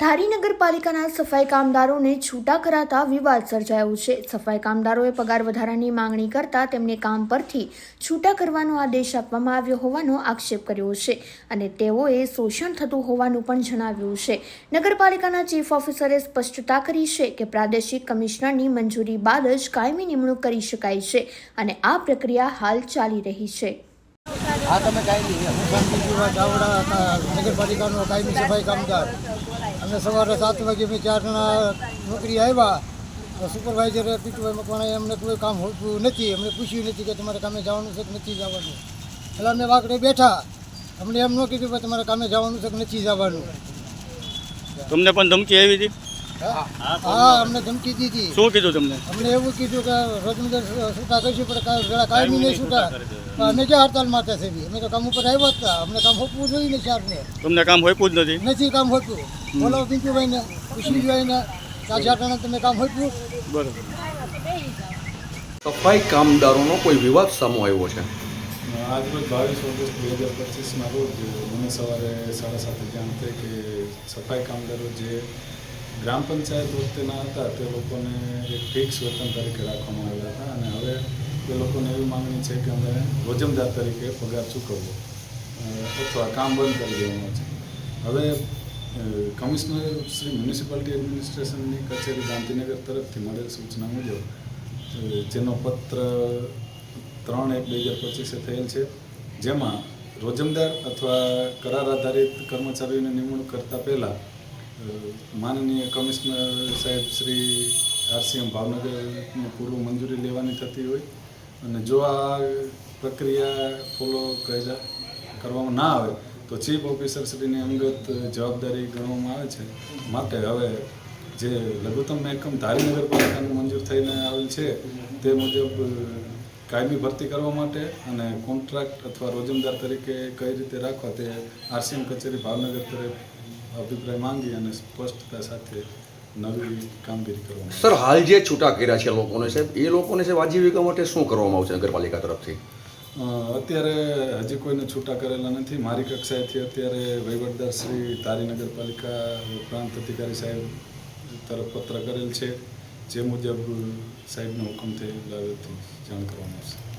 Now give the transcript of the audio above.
ધારી નગરપાલિકાના સફાઈ કામદારોને છૂટા કરાતા વિવાદ સર્જાયો છે. સફાઈ કામદારોએ પગાર વધારાની માંગણી કરતા તેમને કામ પરથી છૂટા કરવાનો આદેશ આપવામાં આવ્યો હોવાનો આક્ષેપ કર્યો છે અને તેઓએ શોષણ થતું હોવાનું પણ જણાવ્યું છે. નગરપાલિકાના ચીફ ઓફિસરે સ્પષ્ટતા કરી છે કે પ્રાદેશિક કમિશનરની મંજૂરી બાદ જ કાયમી નિમણૂક કરી શકાય છે અને આ પ્રક્રિયા હાલ ચાલી રહી છે. હા તમે કાયમી હું શાંતિજીવા ચાવડા નગરપાલિકાનો કાયમી સફાઈ કામદાર. અમે સવારે સાત વાગે મેં ચાર જણા નોકરી આવ્યા તો સુપરવાઇઝરે પીટુભાઈ મકવાણાએ અમને કોઈ કામ હોતું નથી. અમને પૂછ્યું નથી કે તમારે કામે જવાનું છે કે નથી જવાનું. એટલે અમે વાકડે બેઠા. અમને એમ ન કીધું કે તમારે કામે જવાનું છે કે નથી જવાનું. તમને પણ ધમકી આવી હતી? હા અમને ધમકી દીધી. શું કીધું તમને? અમને એવું કીધું કે રોજમદાર છૂટા કરીશું પણ જરા કાયમી નહીં છૂટા અમે ક્યાં હડતાલ માટે છે બી? અમે તો કામ ઉપર આવ્યા હતા. અમને કામ હોપવું જોઈએ ને ચારને તમને કામ હોઈપું જ નથી? નથી કામ હોતું. બોલો પિંટુભાઈને પૂછી જોઈને ચાર ટાણા તમે કામ હોતું બરોબર. સફાઈ કામદારોનો કોઈ વિવાદ સામો આવ્યો છે? આજરોજ બાવીસ ઓગસ્ટ બે હજાર પચીસના રોજ મને સવારે સાડા સાતે જાણ થઈ કે સફાઈ કામદારો જે ગ્રામ પંચાયત વખતેના હતા, તે લોકોને એક ફિક્સ વેતન તરીકે રાખવામાં આવ્યા હતા અને હવે તે લોકોને એવી માગણી છે કે અમે રોજમદાર તરીકે પગાર ચૂકવવો અથવા કામ બંધ કરી દેવાનું છે. હવે કમિશનર શ્રી મ્યુનિસિપાલિટી એડમિનિસ્ટ્રેશનની કચેરી ગાંધીનગર તરફથી મળેલ સૂચના મુજબ જેનો પત્ર ત્રણ એક બે હજાર પચીસે થયેલ છે, જેમાં રોજમદાર અથવા કરાર આધારિત કર્મચારીઓની નિમણૂક કરતાં પહેલાં માનનીય કમિશનર સાહેબ શ્રી આરસીએમ ભાવનગરની પૂર્વ મંજૂરી લેવાની થતી હોય અને જો આ પ્રક્રિયા ફોલો કર્યા, કરવામાં ના આવે, તો ચીફ ઓફિસર શ્રીની અંગત જવાબદારી ગણવામાં આવે છે. માટે હવે જે લઘુત્તમ મહેકમ ધારી નગરપાલિકાનું મંજૂર થઈને આવેલ છે, તે મુજબ કાયમી ભરતી કરવા માટે અને કોન્ટ્રાક્ટ અથવા રોજમદાર તરીકે કઈ રીતે રાખવા તે આરસીએમ કચેરી ભાવનગર તરફ અભિપ્રાય માંગી અને સ્પષ્ટતા સાથે નવી કામગીરી કરવામાં સર હાલ જે છૂટા કર્યા છે લોકોને સાહેબ એ લોકોને સાહેબ આજીવિકા માટે શું કરવામાં આવશે નગરપાલિકા તરફથી? અત્યારે હજી કોઈને છૂટા કરેલા નથી. મારી કક્ષાએથી અત્યારે વહીવટદાર શ્રી તારી નગરપાલિકા પ્રાંત અધિકારી સાહેબ તરફ પત્ર કરેલ છે. જે મુજબ સાહેબનો હુકમ થયેલાથી જાણ કરવામાં આવશે